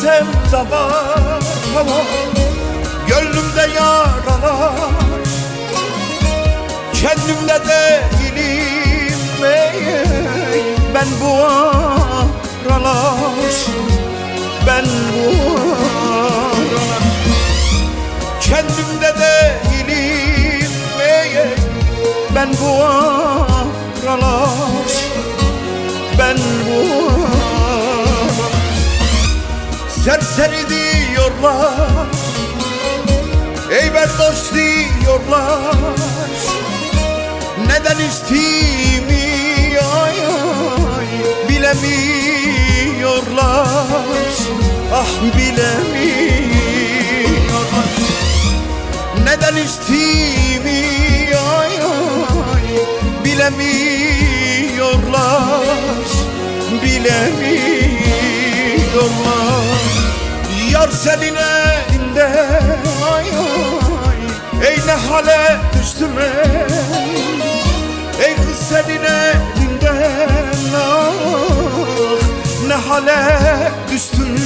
Başımda sevda var ama Gönlümde yaralar. Kendimde değilim ey, Ben bu aralar. Ben bu aralar. Kendimde diyorlar Neden içtiğimi ay ay Bilemiyorlar. Ah bilemiyorlar. Neden içtiğimi ay ay Bilemiyorlar. Bilemiyorlar. Yar senin düştüm ey Ey kız senin elinden ah Ne hale düştüm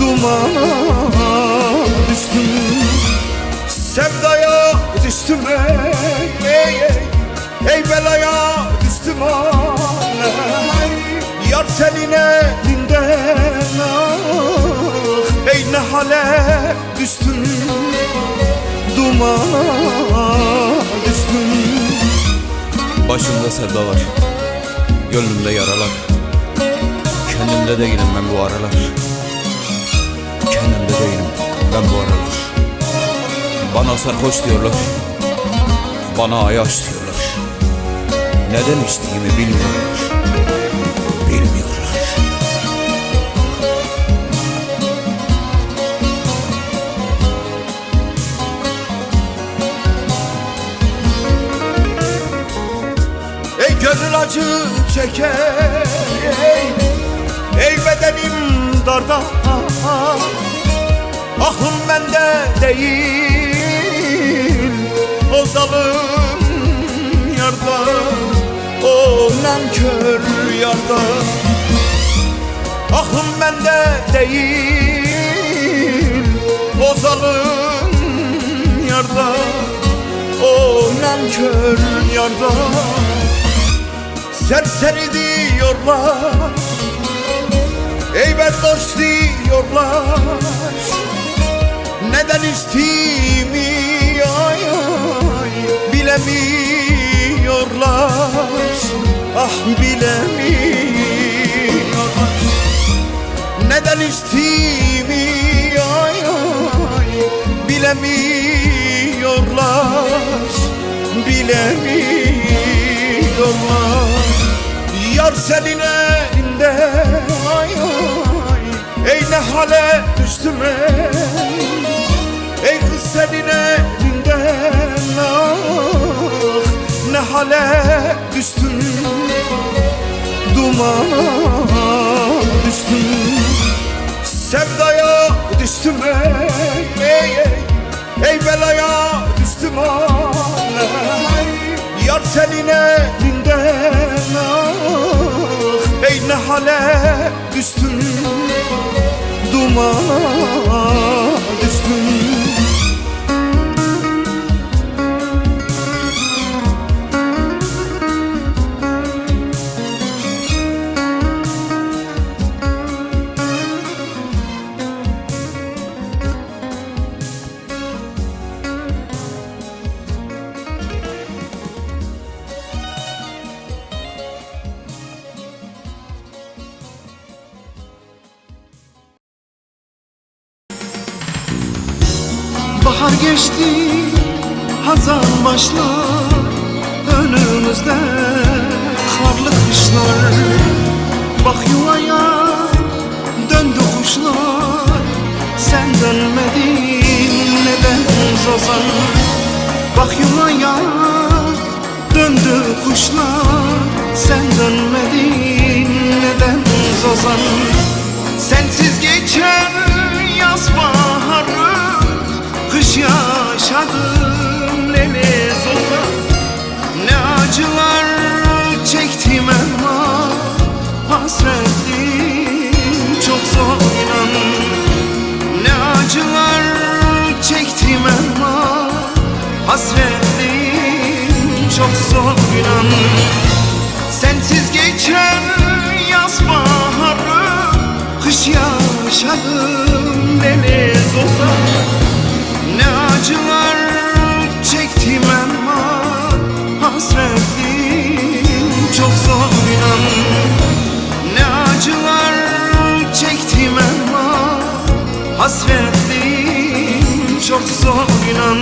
Dumana düştüm Sevdaya düştüm ey ey ey Ey belaya düştüm ay Yar senin elinden ah Ey ne hale düştüm Dumana düştüm Başımda sevda var. Gönlümde yaralar. Kendimde değilim ben bu aralar. Kendimde değilim ben bu aralar. Bana sarhoş diyorlar. Bana ayaş diyorlar. Neden içtiğimi bilmiyorlar. Bilmiyorlar acı çeker. Ey, bedenim darda Aklım bende değil. O zalim yarda O nankör yarda. Aklım bende değil. O zalim yarda O nankör yarda Serseri diyorlar Ey berdoş diyorlar. Neden içtiğimi ay ay Bilemiyorlar. Ah bilemiyorlar. Neden içtiğimi senin elinde ay ay Ey ne hale düştüm ey Ey kız senin elinden ah Ne hale düştüm. Dumana düştüm. Sevdaya düştüm ey ey ey Ey belaya düştüm ay Yar senin elinden ah Ey ne hale düştüm Dumana Bahar geçti, hazan başlar Önümüzde. Karlı kışlar Bak yuvaya döndü kuşlar. Sen dönmedin neden zozan Bak yuvaya döndü kuşlar. Sen dönmedin neden zozan Sensiz geçer yaz baharı Hasretliğim çok zor inan Sensiz geçen yaz baharı Kış yaşadım deniz olsa. Ne acılar çektim ama Hasretliğim çok zor inan Ne acılar çektim ama Hasretliğim çok zor inan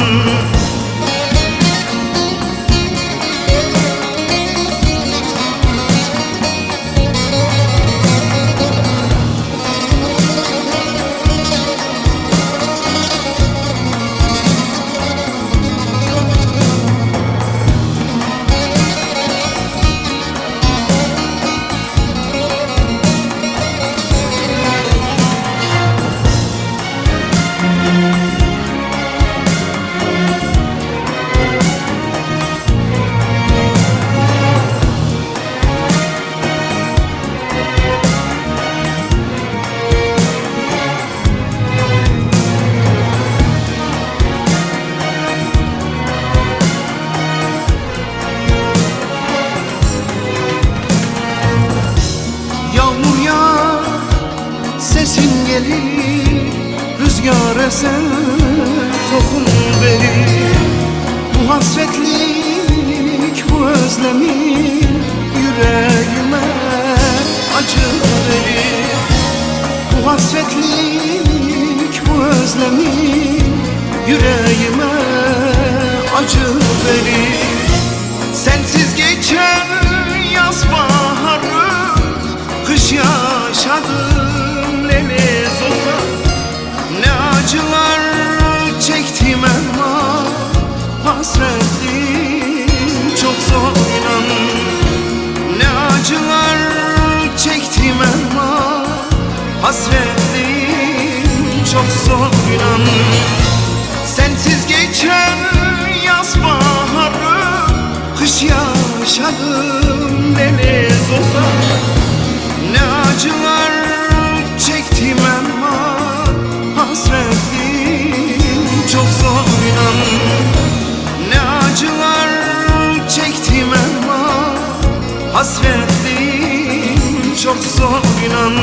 Rüzgar eser, kokun verir Bu hasretlik, bu özlemin Yüreğime acı verir. Bu hasretlik, bu özlemin Yüreğime acı verir. Sensiz geçen yaz baharı Kış yaşadım Hasretliğim çok zor inan. Ne acılar çektim ama Hasretliğim çok zor inan. Sensiz geçen yaz baharı Kış yaşadım deniz olsa. Ne acılar Hasretliğim çok zor inan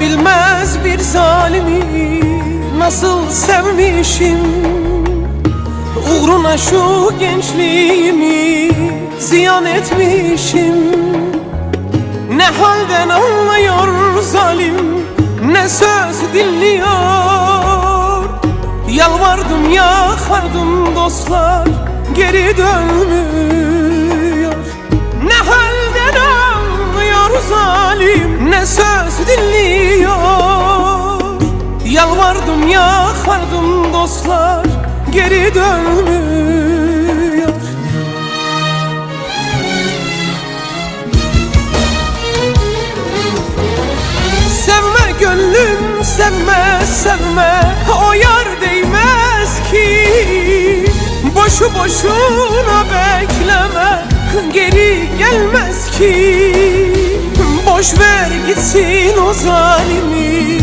bilmez bir zalimi Nasıl sevmişim. Uğruna şu gençliğimi Ziyan etmişim. Ne halden anlıyor zalim Ne söz dinliyor. Yalvardım yakardım dostlar Geri dönmüyor. Ne halden anlıyor zalim Ne söz dinliyor dostlar Geri dönmüyor. Sevme gönlüm sevme sevme O yar değmez ki. Boşu boşuna bekleme Geri gelmez ki. Boş ver gitsin o zalimi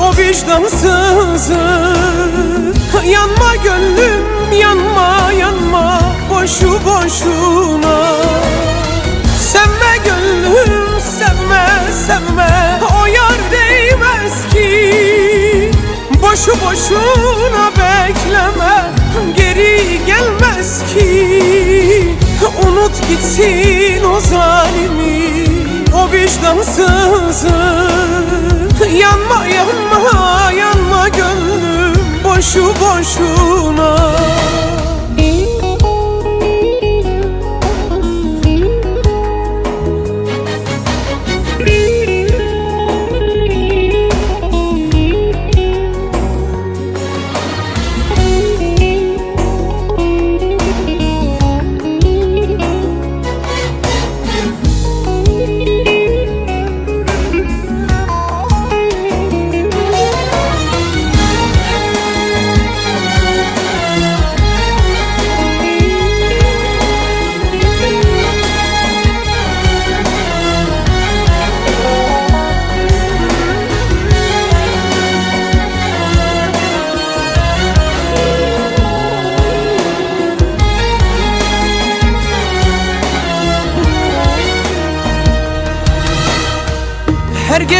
O vicdansızı Yanma gönlüm yanma yanma Boşu boşuna. Sevme gönlüm sevme sevme O yar değmez ki. Boşu boşuna bekleme Geri gelmez ki. Unut gitsin o zalimi O vicdansızı. Yanma yanma yanma gönlüm Boşu boşuna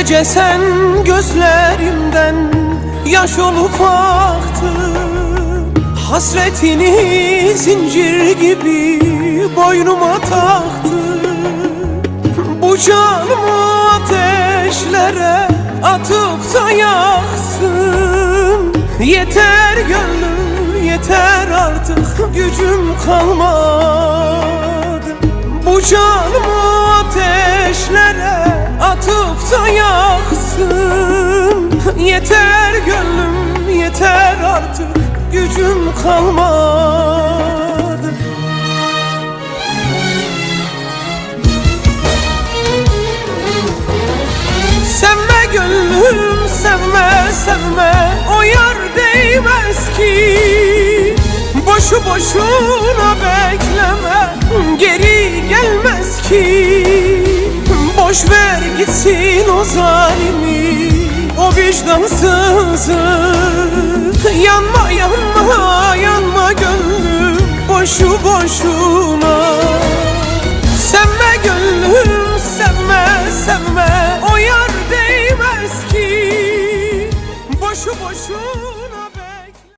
gece sen gözlerimden yaş olup aktın Hasretini zincir gibi boynuma taktın Bu canımı ateşlere atıp da yaksın Yeter gönlüm yeter artık gücüm kalmadı. Bu canımı ateşlere Yeter gönlüm yeter artık gücüm kalmadı. Sevme gönlüm sevme sevme O yar değmez ki. Boşu boşuna bekleme Geri gelmez ki. Boş ver gitsin o zalimi O vicdansızı Yanma yanma yanma gönlüm Boşu boşuna. Sevme gönlüm sevme sevme